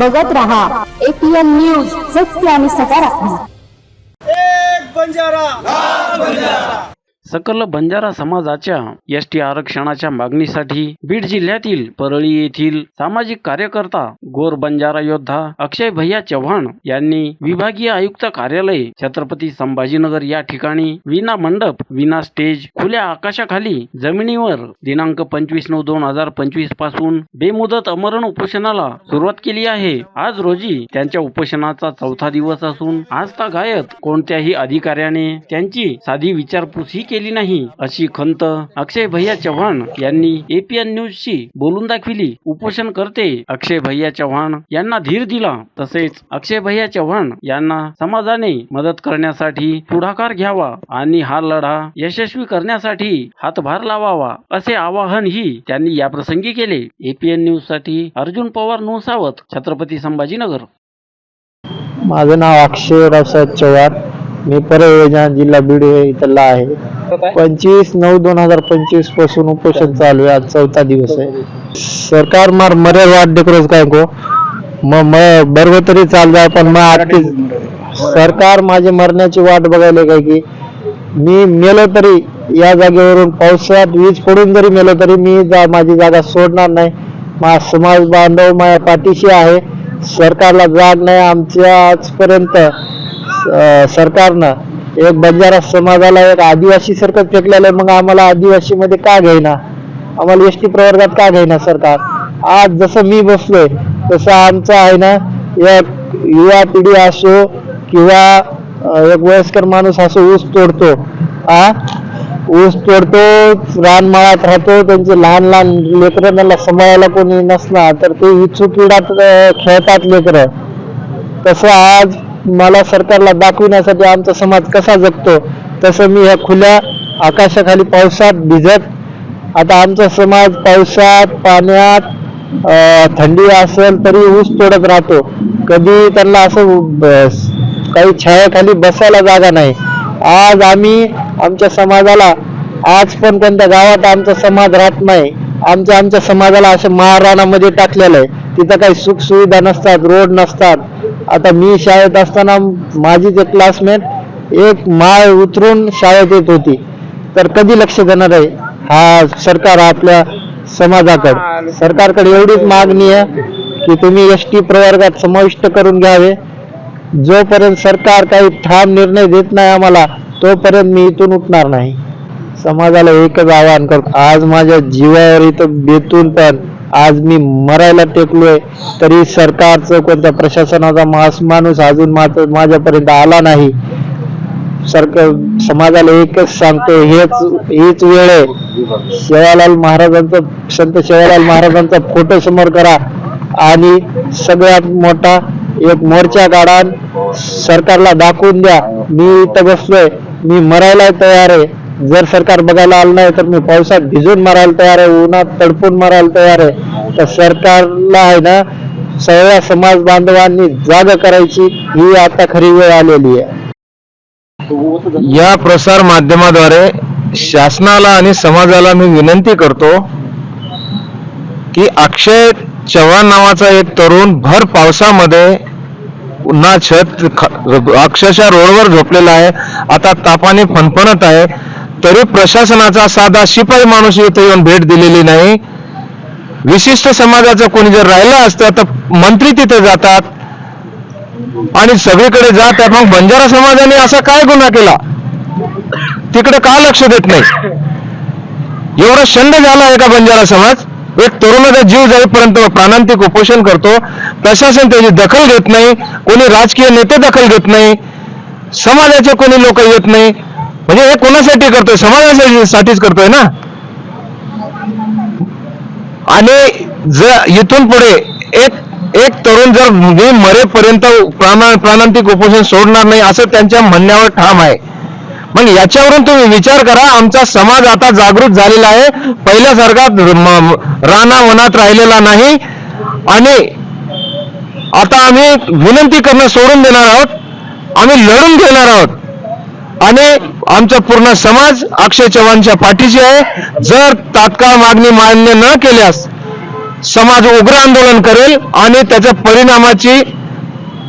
बघत रहा. APN news सत्य आणि सकारात्मक. एक बंजारा. सकल बंजारा समाजाच्या एस टी आरक्षणाच्या मागणीसाठी बीड जिल्ह्यातील परळी येथील सामाजिक कार्यकर्ता गोर बंजारा योद्धा अक्षय भैया चव्हाण यांनी विभागीय आयुक्त कार्यालय छत्रपती संभाजीनगर या ठिकाणी विना मंडप विना स्टेज खुल्या आकाशाखाली जमिनीवर दिनांक पंचवीस नऊ दोन हजार पंचवीसपासून बेमुदत अमरण उपोषणाला सुरुवात केली आहे. आज रोजी त्यांच्या उपोषणाचा चौथा दिवस असून आज गायत कोणत्याही अधिकाऱ्याने त्यांची साधी विचारपूस ही केली नाही अशी खंत. अक्षय भैया चव्हाण यांनी एपीएन न्यूज शी बोलून दाखविली. उपोषण करते अक्षय भैया चव्हाण. यांना धीर दिला. तसेच अक्षय भैया चव्हाण यांना समाजाने मदत करण्यासाठी पुढाकार घ्यावा आणि हा लढा यशस्वी करण्यासाठी हातभार लावावा असे आवाहनही त्यांनी याप्रसंगी केले. एपीएन न्यूजसाठी अर्जुन पवार नोसावत छत्रपती संभाजीनगर. माझं नाव अक्षय रावसाहेब चव्हाण. मी परयोजना जिल्हा बीड इथला आहे. पंचवीस नऊ दोन हजार पंचवीसपासून उपोषण चालू आहे आज चौथा दिवस आहे. सरकार मार मरे वाट देखरोज काय गो? मग मग बरोबर तरी चाल जाय पण मग आजची सरकार माझी मरण्याची वाट बघायला काय की मी मेलो तरी या जागेवरून पावसात वीज पडून जरी मेलो तरी मी जा माझी जागा सोडणार नाही. मा समाज बांधव माझ्या पाठीशी आहे. सरकारला जाग नाही आमच्या आजपर्यंत सरकारनं एक बंजारा समाजाला एक आदिवासी सरकार फेकलेलं आहे मग आम्हाला आदिवासी मध्ये का घेईना? आम्हाला एस टी प्रवर्गात का घेईना सरकार? आज जसं मी बसलोय तसं आमचं आहे ना एक युवा पिढी असो किंवा एक वयस्कर माणूस असो ऊस तोडतो. आ? ऊस तोडतो रानमाळात राहतो त्यांचे लहान लहान लेकरं त्यांना सांभाळायला कोणी नसणार तर ते इच्छू क्रीडात खेळतात लेकरं. तसं आज मला सरकारला दाखविण्यासाठी आमचा समाज कसा जगतो तसं मी ह्या खुल्या आकाशाखाली पावसात भिजत आता आमचा समाज पावसात पाण्यात थंडी असेल तरी ऊस तोडत राहतो. कधी त्यांना असं काही छायाखाली बसायला जागा नाही. आज आम्ही आमच्या समाजाला आज पण कोणत्या गावात आमचा समाज राहत नाही आमच्या आमच्या समाजाला असं महाराणामध्ये टाकलेलं आहे. तिथं काही सुखसुविधा नसतात रोड नसतात. आता मी शाळेत असताना माझी जे क्लासमेट एक माळ उतरून शाळेत येत होती. तर कधी लक्ष देणार आहे? हा सरकार आपल्या समाजाकडे. सरकारकडे एवढीच मागणी आहे की तुम्ही एस टी प्रवर्गात समाविष्ट करून घ्यावे. जोपर्यंत सरकार काही ठाम निर्णय देत नाही आम्हाला तोपर्यंत मी इथून उठणार नाही. समाजाला एकच आवाहन करतो. आज माझ्या जीवावर इथं बेतून पण आज मी मरायला टेकलोय तरी सरकारचं कोणत्या प्रशासनाचा मास माणूस अजून माझ- माझ्यापर्यंत आला नाही. सरकार समाजाला एकच सांगतो हेच हीच वेळ आहे. सेवालाल महाराजांचा संत सेवालाल महाराजांचा फोटो समोर करा. आणि सगळ्यात मोठा एक मोर्चा काढा सरकारला दाखवून द्या. मी इथं बसलोय मी मरायला तयार आहे. जर सरकार बघायला आलं नाही तर मी पावसात भिजून मारायला तयार आहे उन्हात तडपून मारायला तयार आहे. तर सरकारला आहे ना सगळ्या समाज बांधवांनी जाग करायची ही आता खरी वेळ आलेली आहे. या प्रसार माध्यमाद्वारे शासनाला आणि समाजाला मी विनंती करतो की अक्षय चव्हाण नावाचा एक तरुण भर पावसामध्ये पुन्हा छत अक्षरशः रोडवर झोपलेला आहे. आता तापाने फणफणत आहे. तरी प्रशासनाचा साधा शिपाई माणूस इथं येऊन भेट दिलेली नाही. विशिष्ट समाजाचं कोणी जर राहिलं असतं तर मंत्री तिथे जातात. आणि सगळीकडे जात आहे. मग बंजारा समाजाने असा काय गुन्हा केला? तिकडे का लक्ष देत नाही? एवढा शंड झाला आहे का बंजारा समाज? एक तरुणाचा जीव जाईपर्यंत प्राणांतिक उपोषण करतो. प्रशासन त्याची दखल घेत नाही. कोणी राजकीय नेते दखल घेत नाही. समाजाचे कोणी लोक येत नाही. म्हणजे हे कोणासाठी करतोय? समाजासाठीच करतोय ना? आणि जर इथून पुढे एक एक तरुण जर मी मरेपर्यंत प्राणा प्राणांतिक उपोषण सोडणार नाही असं त्यांच्या म्हणण्यावर ठाम आहे. मग याच्यावरून तुम्ही विचार करा आमचा समाज आता जागृत झालेला आहे. पहिल्यासारखा राणा वनात राहिलेला नाही. आणि आता आम्ही विनंती करणं सोडून देणार आहोत. आम्ही लढून घेणार आहोत. आणि आमचा पूर्ण समाज अक्षय चव्हाणच्या पाठीशी आहे. जर तात्काळ मागणी मान्य न केल्यास समाज उग्र आंदोलन करेल आणि त्याच्या परिणामाची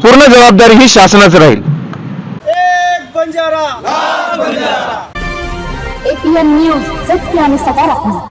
पूर्ण जबाबदारी ही शासनाच राहील. एक बंजारा. एपीएन न्यूज सत्य आणि सकारात्मक.